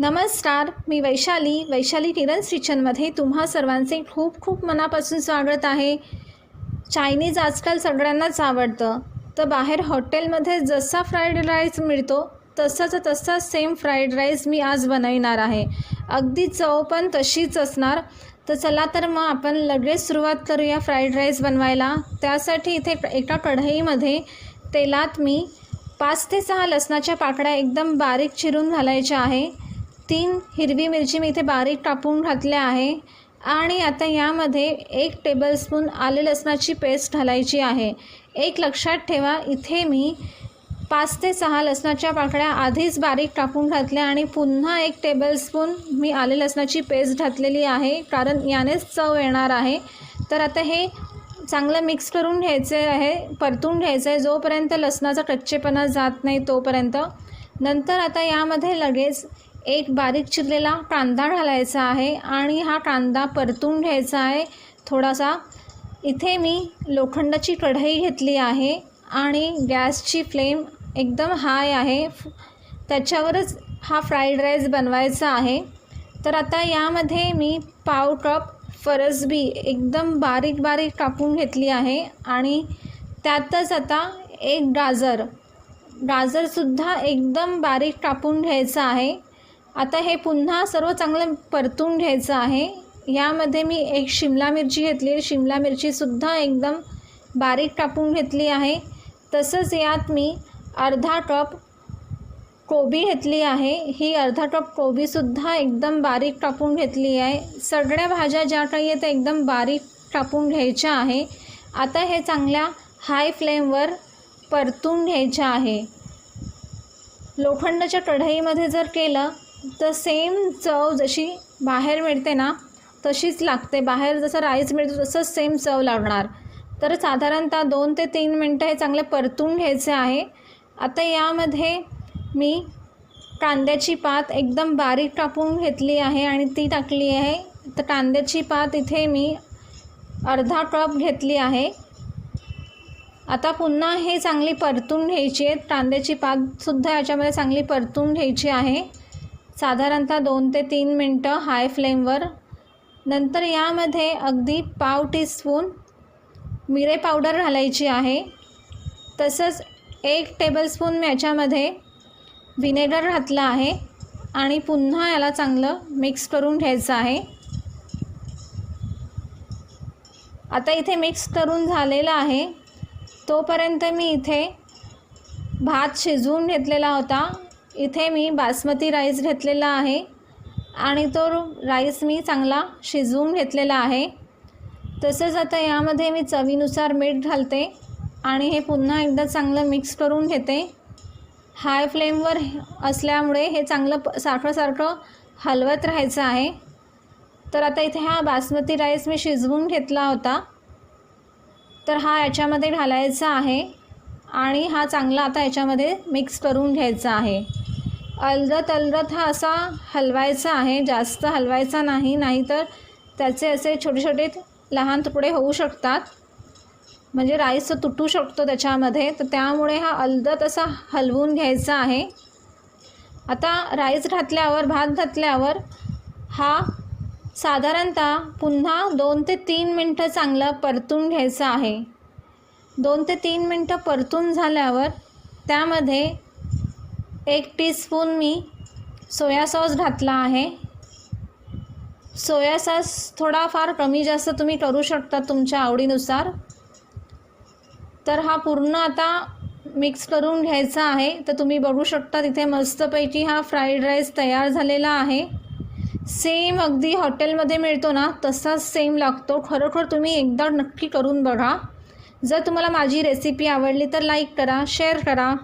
नमस्कार मी वैशाली. वैशाली किरण किचनमध्ये तुम्हा सर्वांचे खूप खूप मनापासून स्वागत आहे. चायनीज आजकाल सगळ्यांनाच आवडतं. तर बाहेर हॉटेलमध्ये जसा फ्राईड राईस मिळतो तसाच तसा सेम फ्राईड राईस मी आज बनविणार आहे. अगदी चव पण तशीच असणार. तर चला तर मग आपण लगेच सुरुवात करूया फ्राईड राईस बनवायला. त्यासाठी इथे एका कढईमध्ये तेलात मी पाच ते सहा लसणाच्या पाकळ्या एकदम बारीक चिरून घालायच्या आहे. तीन हिरवी मिरची मी इथे बारीक टापून घातल्या आहे. आणि आता यामध्ये एक टेबलस्पून आले लसणाची पेस्ट घालायची आहे. एक लक्षात ठेवा इथे मी पाच ते सहा लसणाच्या पाकळ्या आधीच बारीक टाकून घातल्या आणि पुन्हा एक टेबलस्पून मी आले लसणाची पेस्ट घातलेली आहे कारण यानेच चव येणार आहे. तर आता हे चांगलं मिक्स करून घ्यायचे आहे परतून घ्यायचं आहे. जोपर्यंत लसणाचा कच्चेपणा जात नाही तोपर्यंत. नंतर आता यामध्ये लगेच एक बारीक चिरलेला कांदा घालायचा आहे आणि हा कांदा परतून घ्यायचा आहे. थोडासा इथे मी लोखंडाची कढई घेतली आहे आणि गॅसची फ्लेम एकदम हाय आहे. त्याच्यावरच हा फ्राईड राईस बनवायचा आहे. तर आता यामध्ये मी पाव कप फरसबी एकदम बारीक बारीक कापून घेतली आहे आणि त्यातच आता एक गाजर. गाजरसुद्धा एकदम बारीक कापून घ्यायचं आहे. आता हे पुन्हा सर्व चांगलं परतून घ्यायचं आहे. यामध्ये मी एक शिमला मिरची घेतली. शिमला मिरचीसुद्धा एकदम बारीक कापून घेतली आहे. तसंच यात मी अर्धा कप कोबी घेतली आहे. ही अर्धा कप कोबीसुद्धा एकदम बारीक कापून घेतली आहे. सगळ्या भाज्या ज्या काही आहेत त्या एकदम बारीक कापून घ्यायच्या आहे. आता हे चांगल्या हाय फ्लेमवर परतून घ्यायच्या आहे. लोखंडाच्या कढईमध्ये जर केलं तर सेम चव जशी बाहेर मिळते ना तशीच लागते. बाहेर जसं राईस मिळतो तसंच सेम चव लागणार. तर साधारणतः दोन ते तीन मिनटं हे चांगले परतून घ्यायचे आहे. आता यामध्ये मी कांद्याची पात एकदम बारीक कापून घेतली आहे आणि ती टाकली आहे. तर कांद्याची पात इथे मी अर्धा कप घेतली आहे. आता पुन्हा हे चांगली परतून घ्यायची आहे कांद्याची पातसुद्धा याच्यामध्ये चांगली परतून घ्यायची आहे. साधारणतः दोन ते तीन मिनटं हाय फ्लेमवर नंतर यामध्ये अगदी पाव टीस्पून मिरे पावडर घालायची आहे. तसंच एक टेबलस्पून मी याच्यामध्ये विनेगर घातलं आहे आणि पुन्हा याला चांगलं मिक्स करून घ्यायचं आहे. आता इथे मिक्स करून झालेलं आहे. तोपर्यंत मी इथे भात शिजवून घेतलेला होता. इथे मी बासमती राईस घेतलेला आहे आणि तो राईस मी चांगला शिजवून घेतलेला आहे. तसंच आता यामध्ये मी चवीनुसार मीठ घालते आणि हे पुन्हा एकदा चांगलं मिक्स करून घेते. हाय फ्लेमवर असल्यामुळे हे चांगलं प सारखं सारखं हलवत राहायचं आहे. तर आता इथे हा बासमती राईस मी शिजवून घेतला होता. तर हा याच्यामध्ये घालायचा आहे आणि हा चांगला आता याच्यामध्ये मिक्स करून घ्यायचा आहे. अलरत अलरत हा असा हलवायचा आहे जास्त हलवायचा नाही नाहीतर त्याचे असे छोटे छोटे लहान तुकडे होऊ शकतात. म्हणजे राईस तुटू शकतो त्याच्यामध्ये तर त्यामुळे हा अलदत असा हलवून घ्यायचा आहे. आता राईस घातल्यावर भात घातल्यावर हा साधारणतः पुन्हा दोन ते तीन मिनटं चांगलं परतून घ्यायचं आहे. दोन ते तीन मिनटं परतून झाल्यावर त्यामध्ये एक टीस्पून मी सोया सॉस घातला आहे. सोया सॉस थोडाफार कमी जास्त तुम्ही करू शकता तुमच्या आवडीनुसार. तर हा पूर्ण आता मिक्स करून घ्यायचा आहे. तर तुम्ही बघू शकता तिथे मस्तपैकी हा फ्राईड राईस तयार झालेला आहे. सेम अगदी हॉटेलमध्ये मिळतो ना तसाच सेम लागतो. खरोखर तुम्ही एकदा नक्की करून बघा. जर तुम्हाला माझी रेसिपी आवडली तर लाईक करा शेअर करा.